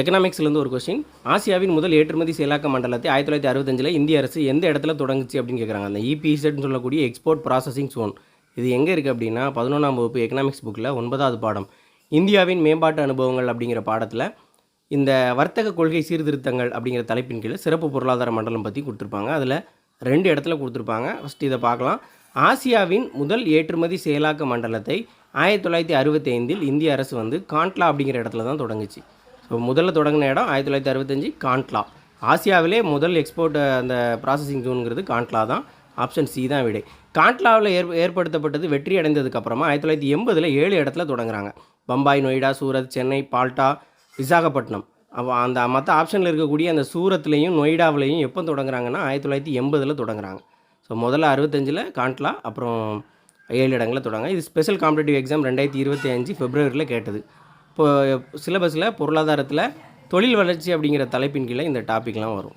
எக்கனாமிக்ஸ்லேருந்து ஒரு கொஸ்டின் ஆசியாவின் முதல் ஏற்றுமதி செயலாக்க மண்டலத்தை ஆயிரத்தி தொள்ளாயிரத்தி அறுபத்தஞ்சில் இந்திய அரசு எந்த இடத்துல தொடங்குச்சு அப்படின்னு கேட்குறாங்க அந்த E இபிசெட்னு சொல்லக்கூடிய எக்ஸ்போர்ட் ப்ராசஸிங் சோன் இது எங்கே இருக்குது அப்படின்னா பதினொன்றாம் வகுப்பு எக்கனாமிக்ஸ் புக்கில் ஒன்பதாவது பாடம். இந்தியாவின் மேம்பாட்டு அனுபவங்கள் அப்படிங்கிற பாடத்தில் இந்த வர்த்தக கொள்கை சீர்திருத்தங்கள் அப்படிங்கிற தலைப்பின் கீழே சிறப்பு பொருளாதார மண்டலம் பற்றி கொடுத்துருப்பாங்க. அதில் ரெண்டு இடத்துல கொடுத்துருப்பாங்க. ஃபஸ்ட் இதை பார்க்கலாம். ஆசியாவின் முதல் ஏற்றுமதி செயலாக்க மண்டலத்தை ஆயிரத்தி தொள்ளாயிரத்தி அறுபத்தி ஐந்தில் இந்திய அரசு வந்து காண்ட்லா அப்படிங்கிற இடத்துல தான் தொடங்குச்சு. முதல்ல தொடங்கின இடம் ஆயிரத்தி தொள்ளாயிரத்தி அறுபத்தஞ்சு காண்ட்லா ஆசியாவிலே முதல் எக்ஸ்போர்ட் அந்த ப்ராசஸிங் ஜோனுங்கிறது காண்ட்லா தான். ஆப்ஷன் சி தான் விடை. காண்ட்லாவில் ஏற் ஏற்படுத்தப்பட்டது வெற்றி அடைந்ததுக்கப்புறமா ஆயிரத்தி தொள்ளாயிரத்தி எண்பதில் ஏழு இடத்துல தொடங்குறாங்க. பம்பாய் நொய்டா சூரத் சென்னை பால்டா விசாகப்பட்டினம். அப்போ அந்த மற்ற ஆப்ஷனில் இருக்கக்கூடிய அந்த சூரத்லேயும் நொய்டாவிலையும் எப்போ தொடங்குறாங்கன்னா ஆயிரத்தி தொள்ளாயிரத்தி எண்பதில் தொடங்குறாங்க. ஸோ முதல்ல அறுபத்தஞ்சில் காண்ட்லா அப்புறம் ஏழு இடங்களில் தொடங்க இது ஸ்பெஷல் காம்படிட்டிவ் எக்ஸாம் ரெண்டாயிரத்தி இருபத்தி அஞ்சு ஃபெப்ரவரியில் கேட்டது. சிலபஸில் பொருளாதாரத்தில் தொழில் வளர்ச்சி அப்படிங்கிற தலைப்பின் கீழே இந்த டாப்பிக்லாம் வரும்.